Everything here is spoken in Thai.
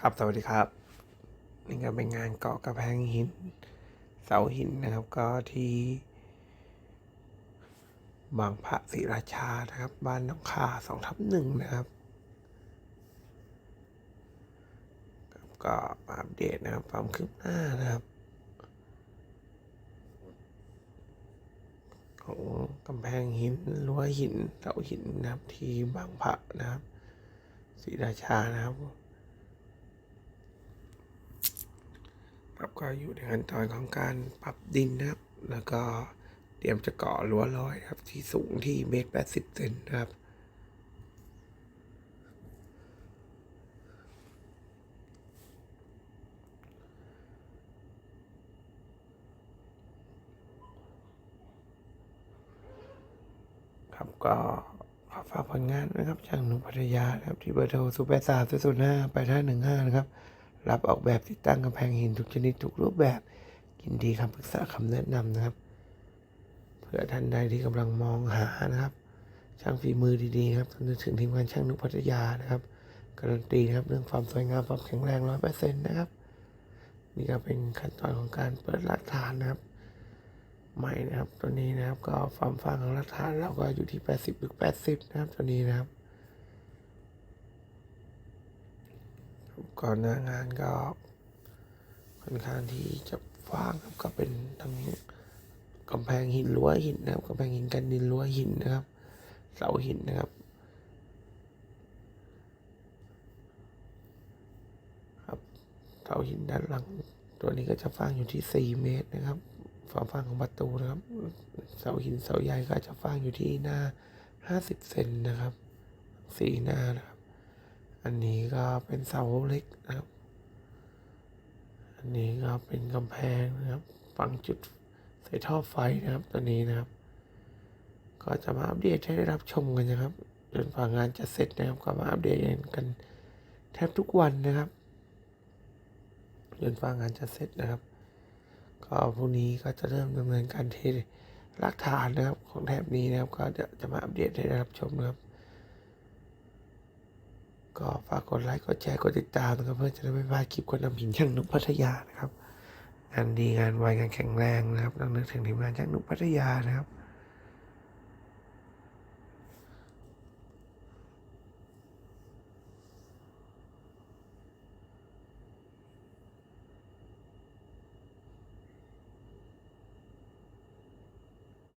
ครับสวัสดีครับ นี่ก็เป็นงานเกาะกระแพงหิน เสาหินนะครับก็ที่บางพระศรีราชานะครับ บ้านหนองคาสองทับหนึ่งนะครับ ก็อัปเดตนะครับความคืบหน้านะครับ ของกำแพงหินรั้วหินเสาหินนะครับที่บางพระนะครับศรีราชานะครับ ครับ ก็อยู่ในขั้นตอนของการปรับดินนะครับ แล้วก็เตรียมจะก่อรั้วลอยครับ ที่สูงที่เมตรแปดสิบเซนนะครับครับก็ขอฝากผลงานนะครับช่างหนุ่มพัทยาครับที่เบอร์โทรศูนย์แปดสามศูนย์ห้าแปดห้าหนึ่งห้านะครับ รับออกแบบติดตั้งกำแพงหินทุกชนิดทุกรูปแบบยินดีคำปรึกษาคำแนะนำนะครับ เพื่อท่านใดที่กำลังมองหานะครับ ช่างฝีมือดีๆครับนึกถึงทีมงานช่างนุพัทยานะครับการันตีนะครับเรื่องความสวยงามความแข็งแรงร้อยเปอร์เซ็นต์นะครับนี่ก็เป็นขั้นตอนของการเปิดหลักฐานนะครับ ใหม่นะครับตัวนี้นะครับก็ความฟ้างของหลักฐานเราก็อยู่ที่ 80หรือ80 นะครับตัวนี้นะครับ ก่อนหน้างานก็ค่อนข้างที่จะฟ้างครับก็เป็นทั้งกำแพงหินรั้วหินนะครับกำแพงหินกันดินรั้วหินนะครับ เสาหินนะครับครับเสาหินด้านหลัง ตัวนี้ก็จะฟ้างอยู่ที่ 4 เมตรนะครับควาฟ้างของประตูนะครับ เสาหินเสาใหญ่ก็จะฟ้างอยู่ที่หน้า 50 เซนนะครับสี่หน้านะครับ อันนี้ก็เป็นเสาเล็กนะครับ อันนี้ก็เป็นกำแพงนะครับฝังจุดใส่ท่อไฟนะครับตัวนี้นะครับ ก็จะมาอัปเดตให้ได้รับชมกันนะครับจนฝ่างานจะเสร็จนะครับ ก็มาอัปเดตกันแทบทุกวันนะครับจนฝ่างานจะเสร็จนะครับ ก็พรุ่งนี้ก็จะเริ่มดำเนินการเทหลักฐานนะครับของแถบนี้นะครับ ก็จะจะมาอัปเดตให้ได้รับชมนะครับ ก็ฝากกดไลค์ กดแชร์ กดติดตามนะครับเพื่อจะได้ไม่พลาดคลิปคนนำหินช่างนุกพัทยานะครับ งานดีงานไวงานแข็งแรงนะครับต้องนึกถึงทีมงานช่างนุกพัทยานะครับ